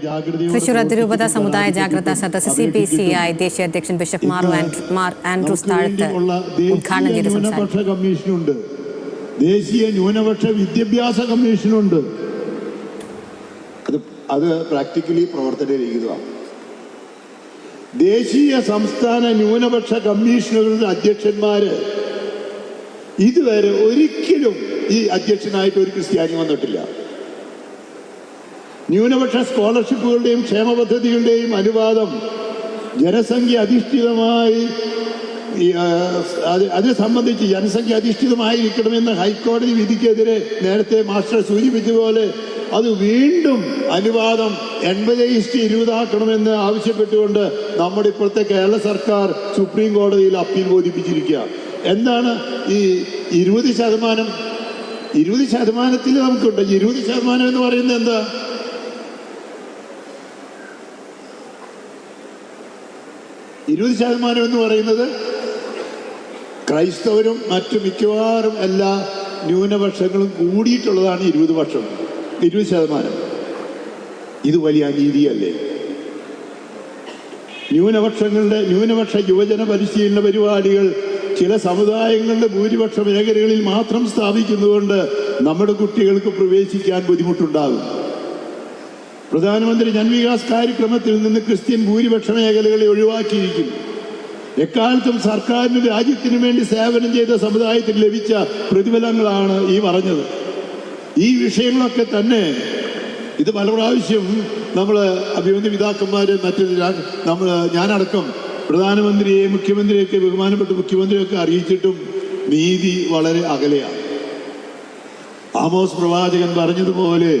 തൃശൂർ അതിരൂപത സമുദായ ജാഗ്രതാ സദസ് സി പി സി ഐ ദേശീയ അധ്യക്ഷൻ bishop Mar Andrew- Mar Andrews Thazhath ഉദ്ഘാടനം ചെയ്ത് ന്യൂനപക്ഷ കമ്മീഷനുണ്ട്. ദേശീയ ന്യൂനപക്ഷ വിദ്യാഭ്യാസ കമ്മീഷനുണ്ട്. അത് അത് പ്രാക്ടിക്കലി പ്രവർത്തനരഹിതമാണ് ദേശീയ സംസ്ഥാന ന്യൂനപക്ഷ കമ്മീഷനുകളുടെ അധ്യക്ഷന്മാര് ഇതുവരെ ഒരിക്കലും ഈ അധ്യക്ഷനായിട്ട് ഒരു ക്രിസ്ത്യാനി വന്നിട്ടില്ല. ന്യൂനപക്ഷ സ്കോളർഷിപ്പുകളുടെയും ക്ഷേമ പദ്ധതികളുടെയും അനുവാദം ജനസംഖ്യ അധിഷ്ഠിതമായി അത് സംബന്ധിച്ച് ജനസംഖ്യ അധിഷ്ഠിതമായിരിക്കണമെന്ന ഹൈക്കോടതി വിധിക്കെതിരെ നേരത്തെ മാസ്റ്റർ സൂചിപ്പിച്ചതുപോലെ അത് വീണ്ടും അനുവാദം എൺപത് ഇഷ്ടി ഇരുപതാക്കണമെന്ന് ആവശ്യപ്പെട്ടുകൊണ്ട് നമ്മുടെ ഇപ്പോഴത്തെ കേരള സർക്കാർ സുപ്രീം കോടതിയിൽ അപ്പീൽ ബോധിപ്പിച്ചിരിക്കുക എന്താണ് ഈ ഇരുപത് ശതമാനം? ഇരുപത് ശതമാനത്തിൽ നമുക്കുണ്ട്. ഇരുപത് ശതമാനം എന്ന് പറയുന്നത് എന്താ? ഇരുപത് ശതമാനം എന്ന് പറയുന്നത് ക്രൈസ്തവരും മറ്റു മിക്കവാറും എല്ലാ ന്യൂനപക്ഷങ്ങളും കൂടിയിട്ടുള്ളതാണ് ഇരുപത് വർഷം. ഇരുപത് ശതമാനം. ഇത് വലിയ അനീതിയല്ലേ? ന്യൂനപക്ഷങ്ങളുടെ ന്യൂനപക്ഷ യുവജന പരിശീലന പരിപാടികൾ ചില സമുദായങ്ങളുടെ ഭൂരിപക്ഷ മേഖലകളിൽ മാത്രം സ്ഥാപിക്കുന്നതുകൊണ്ട് നമ്മുടെ കുട്ടികൾക്ക് പ്രവേശിക്കാൻ ബുദ്ധിമുട്ടുണ്ടാകും. പ്രധാനമന്ത്രി ജൻവികാസ് കാര്യക്രമത്തിൽ നിന്ന് ക്രിസ്ത്യൻ ഭൂരിപക്ഷ മേഖലകളെ ഒഴിവാക്കിയിരിക്കും. എക്കാലത്തും സർക്കാരിന് രാജ്യത്തിനു വേണ്ടി സേവനം ചെയ്ത സമുദായത്തിന് ലഭിച്ച പ്രതിഫലങ്ങളാണ് ഈ പറഞ്ഞത്. ഈ വിഷയങ്ങളൊക്കെ തന്നെ ഇത് പല പ്രാവശ്യം നമ്മൾ അഭിമന്യ പിതാക്കന്മാരെ മറ്റു നമ്മൾ ഞാനടക്കം പ്രധാനമന്ത്രിയെ മുഖ്യമന്ത്രിയൊക്കെ ബഹുമാനപ്പെട്ട മുഖ്യമന്ത്രിയൊക്കെ അറിയിച്ചിട്ടും നീതി വളരെ അകലെയാണ്. ആമോസ് പ്രവാചകൻ പറഞ്ഞതുപോലെ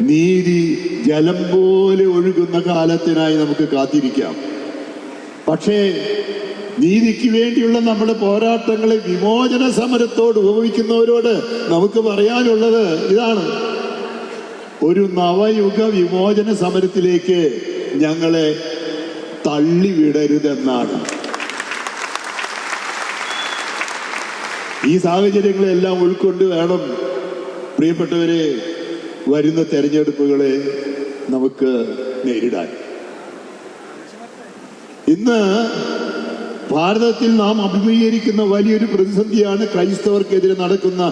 നീതി ജലം പോലെ ഒഴുകുന്ന കാലത്തിനായി നമുക്ക് കാത്തിരിക്കാം. പക്ഷേ നീതിക്ക് വേണ്ടിയുള്ള നമ്മുടെ പോരാട്ടങ്ങളെ വിമോചന സമരത്തോട് ഉപയോഗിക്കുന്നവരോട് നമുക്ക് പറയാനുള്ളത് ഇതാണ്. ഒരു നവയുഗ വിമോചന സമരത്തിലേക്ക് ഞങ്ങളെ തള്ളിവിടരുതെന്നാണ്. ഈ സാഹചര്യങ്ങളെല്ലാം ഉൾക്കൊണ്ട് വേണം പ്രിയപ്പെട്ടവരെ വരുന്ന തെരഞ്ഞെടുപ്പുകളെ നമുക്ക് നേരിടാൻ. ഇന്ന് ഭാരതത്തിൽ നാം അഭിമുഖീകരിക്കുന്ന വലിയൊരു പ്രതിസന്ധിയാണ് ക്രൈസ്തവർക്കെതിരെ നടക്കുന്ന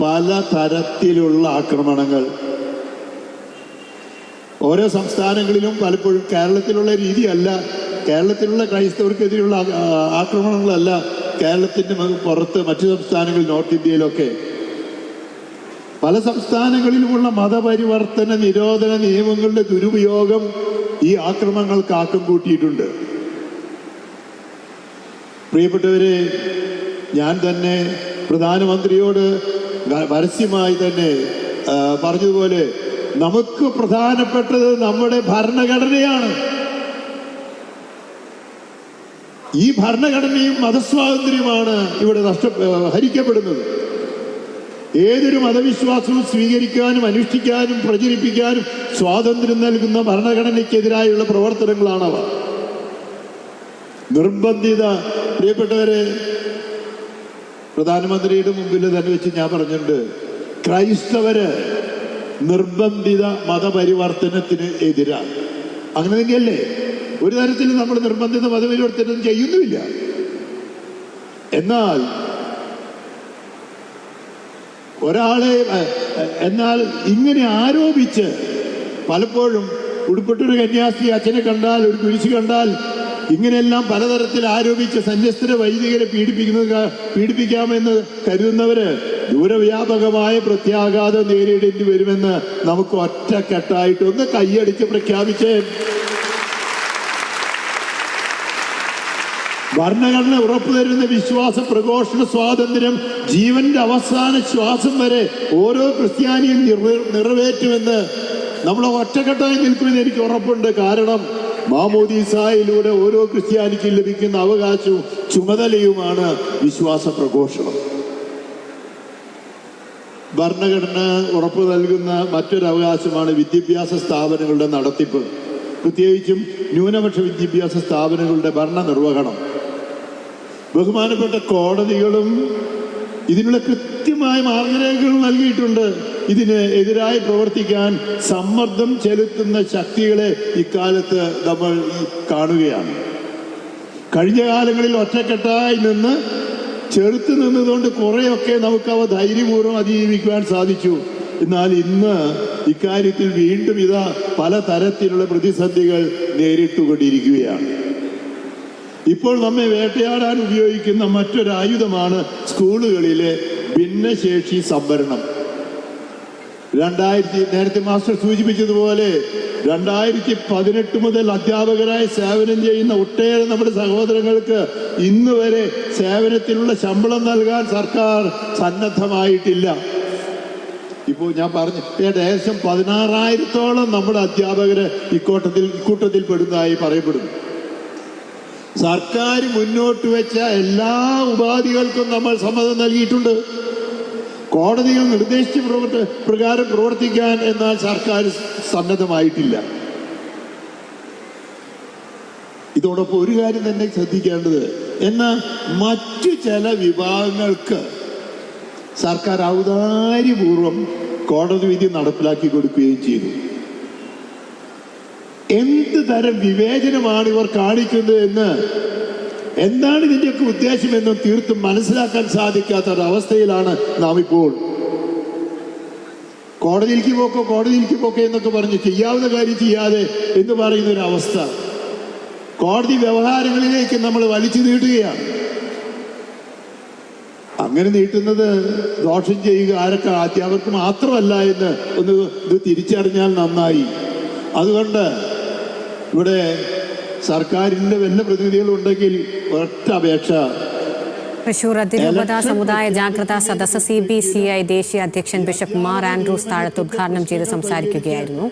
പല തരത്തിലുള്ള ആക്രമണങ്ങൾ. ഓരോ സംസ്ഥാനങ്ങളിലും പലപ്പോഴും കേരളത്തിലുള്ള രീതിയല്ല കേരളത്തിലുള്ള ക്രൈസ്തവർക്കെതിരെയുള്ള ആക്രമണങ്ങളല്ല കേരളത്തിന്റെ പുറത്ത് മറ്റു സംസ്ഥാനങ്ങളിൽ നോർത്ത് ഇന്ത്യയിലൊക്കെ പല സംസ്ഥാനങ്ങളിലുമുള്ള മതപരിവർത്തന നിരോധന നിയമങ്ങളുടെ ദുരുപയോഗം ഈ ആക്രമണങ്ങൾക്ക് ആക്കം കൂട്ടിയിട്ടുണ്ട്. പ്രിയപ്പെട്ടവരെ ഞാൻ തന്നെ പ്രധാനമന്ത്രിയോട് പരസ്യമായി തന്നെ പറഞ്ഞതുപോലെ നമുക്ക് പ്രധാനപ്പെട്ടത് നമ്മുടെ ഭരണഘടനയാണ്. ഈ ഭരണഘടനയും മതസ്വാതന്ത്ര്യമാണ് ഇവിടെ നഷ്ട ഹരിക്കപ്പെടുന്നത്. ഏതൊരു മതവിശ്വാസവും സ്വീകരിക്കാനും അനുഷ്ഠിക്കാനും പ്രചരിപ്പിക്കാനും സ്വാതന്ത്ര്യം നൽകുന്ന ഭരണഘടനയ്ക്കെതിരായുള്ള പ്രവർത്തനങ്ങളാണവ. നിർബന്ധിത പ്രിയപ്പെട്ടവരെ പ്രധാനമന്ത്രിയുടെ മുമ്പിൽ തന്നെ വെച്ച് ഞാൻ പറഞ്ഞിട്ടുണ്ട് ക്രൈസ്തവര് നിർബന്ധിത മതപരിവർത്തനത്തിന് എതിരാണ്. അങ്ങനെ തന്നെയല്ലേ ഒരു തരത്തിലും നമ്മൾ നിർബന്ധിത മതപരിവർത്തനം ചെയ്യുന്നുമില്ല. എന്നാൽ ഒരാളെ എന്നാൽ ഇങ്ങനെ ആരോപിച്ച് പലപ്പോഴും ഉടുപ്പിട്ടൊരു കന്യാസ്ത്രീ അച്ഛനെ കണ്ടാൽ ഒരു കുരിശ് കണ്ടാൽ ഇങ്ങനെയെല്ലാം പലതരത്തിൽ ആരോപിച്ച് സന്യസ്തര വൈദികരെ പീഡിപ്പിക്കുന്നത് പീഡിപ്പിക്കാമെന്ന് കരുതുന്നവര് ദൂരവ്യാപകമായ പ്രത്യാഘാതം നേരിടേണ്ടി വരുമെന്ന് നമുക്ക് ഒറ്റക്കെട്ടായിട്ടൊന്ന് കൈയടിച്ച് പ്രഖ്യാപിച്ചേ. ഭരണഘടന ഉറപ്പുതരുന്ന വിശ്വാസ പ്രഘോഷണ സ്വാതന്ത്ര്യം ജീവന്റെ അവസാന ശ്വാസം വരെ ഓരോ ക്രിസ്ത്യാനിയും നിറ- നിറവേറ്റുമെന്ന് നമ്മൾ ഒറ്റക്കെട്ടായി നിൽക്കുമെന്ന് എനിക്ക് ഉറപ്പുണ്ട്. കാരണം മാമോദീസായിലൂടെ ഓരോ ക്രിസ്ത്യാനിക്കും ലഭിക്കുന്ന അവകാശവും ചുമതലയുമാണ് വിശ്വാസ പ്രഘോഷണം. ഭരണഘടന ഉറപ്പു നൽകുന്ന മറ്റൊരു അവകാശമാണ് വിദ്യാഭ്യാസ സ്ഥാപനങ്ങളുടെ നടത്തിപ്പ്. പ്രത്യേകിച്ചും ന്യൂനപക്ഷ വിദ്യാഭ്യാസ സ്ഥാപനങ്ങളുടെ ഭരണ നിർവഹണം ബഹുമാനപ്പെട്ട കോടതികളും ഇതിനുള്ള കൃത്യമായ മാർഗരേഖകൾ നൽകിയിട്ടുണ്ട്. ഇതിന് എതിരായി പ്രവർത്തിക്കാൻ സമ്മർദ്ദം ചെലുത്തുന്ന ശക്തികളെ ഇക്കാലത്ത് നമ്മൾ കാണുകയാണ്. കഴിഞ്ഞ കാലങ്ങളിൽ ഒറ്റക്കെട്ടായി നിന്ന് ചെറുത്ത് നിന്നതുകൊണ്ട് കുറേയൊക്കെ നമുക്ക് അവ ധൈര്യപൂർവം അതിജീവിക്കുവാൻ സാധിച്ചു. എന്നാൽ ഇന്ന് ഇക്കാര്യത്തിൽ വീണ്ടും ഇതാ പല തരത്തിലുള്ള പ്രതിസന്ധികൾ നേരിട്ടുകൊണ്ടിരിക്കുകയാണ്. ഇപ്പോൾ നമ്മെ വേട്ടയാടാൻ ഉപയോഗിക്കുന്ന മറ്റൊരു ആയുധമാണ് സ്കൂളുകളിലെ ഭിന്നശേഷി സംവരണം. രണ്ടായിരത്തി നേരത്തെ മാസ്റ്റർ സൂചിപ്പിച്ചതുപോലെ രണ്ടായിരത്തി പതിനെട്ട് മുതൽ അധ്യാപകരായി സേവനം ചെയ്യുന്ന ഒട്ടേറെ നമ്മുടെ സഹോദരങ്ങൾക്ക് ഇന്ന് വരെ സേവനത്തിനുള്ള ശമ്പളം നൽകാൻ സർക്കാർ സന്നദ്ധമായിട്ടില്ല. ഇപ്പോൾ ഞാൻ പറഞ്ഞു ഏകദേശം പതിനാറായിരത്തോളം നമ്മുടെ അധ്യാപകർ ഇക്കോട്ടത്തിൽ ഇക്കൂട്ടത്തിൽ പെടുന്നതായി പറയപ്പെടുന്നു. സർക്കാർ മുന്നോട്ട് വെച്ച എല്ലാ ഉപാധികൾക്കും നമ്മൾ സമ്മതം നൽകിയിട്ടുണ്ട്. കോടതികൾ നിർദ്ദേശിച്ച പ്രവർത്ത പ്രകാരം പ്രവർത്തിക്കാൻ എന്നാൽ സർക്കാർ സന്നദ്ധമായിട്ടില്ല. ഇതോടൊപ്പം ഒരു കാര്യം തന്നെ ശ്രദ്ധിക്കേണ്ടത്. എന്നാൽ മറ്റു ചില വിഭാഗങ്ങൾക്ക് സർക്കാർ ഔദാര്യപൂർവം കോടതി വിധി നടപ്പിലാക്കി കൊടുക്കുകയും ചെയ്തു. എന്ത് തരം വിവേചനമാണ് ഇവർ കാണിക്കുന്നത് എന്ന് എന്താണ് ഇതിന്റെയൊക്കെ ഉദ്ദേശമെന്നും തീർത്തും മനസ്സിലാക്കാൻ സാധിക്കാത്ത ഒരവസ്ഥയിലാണ് നാം ഇപ്പോൾ കോടതിയിലേക്ക് പോക്കോ കോടതിയിലേക്ക് പോക്കോ എന്നൊക്കെ പറഞ്ഞ് ചെയ്യാവുന്ന കാര്യം ചെയ്യാതെ എന്ന് പറയുന്ന ഒരു അവസ്ഥ കോടതി വ്യവഹാരങ്ങളിലേക്ക് നമ്മൾ വലിച്ചു നീട്ടുകയാണ്. അങ്ങനെ നീട്ടുന്നത് ദോഷം ചെയ്യുക ആരൊക്കെ അധ്യാപകർക്ക് മാത്രമല്ല എന്ന് ഒന്ന് ഇത് തിരിച്ചറിഞ്ഞാൽ നന്നായി. അതുകൊണ്ട് ഇവിടെ സർക്കാരിന്റെ വല്ല പ്രതിനിധികളുണ്ടെങ്കിൽ ഒറ്റ അപേക്ഷ. തൃശൂർ അതിരൂപത സമുദായ ജാഗ്രതാ സദസ് സി ബി സി ഐ ദേശീയ അധ്യക്ഷൻ ബിഷപ്പ് മാർ ആൻഡ്രൂസ് താഴത്ത് ഉദ്ഘാടനം ചെയ്ത് സംസാരിക്കുകയായിരുന്നു.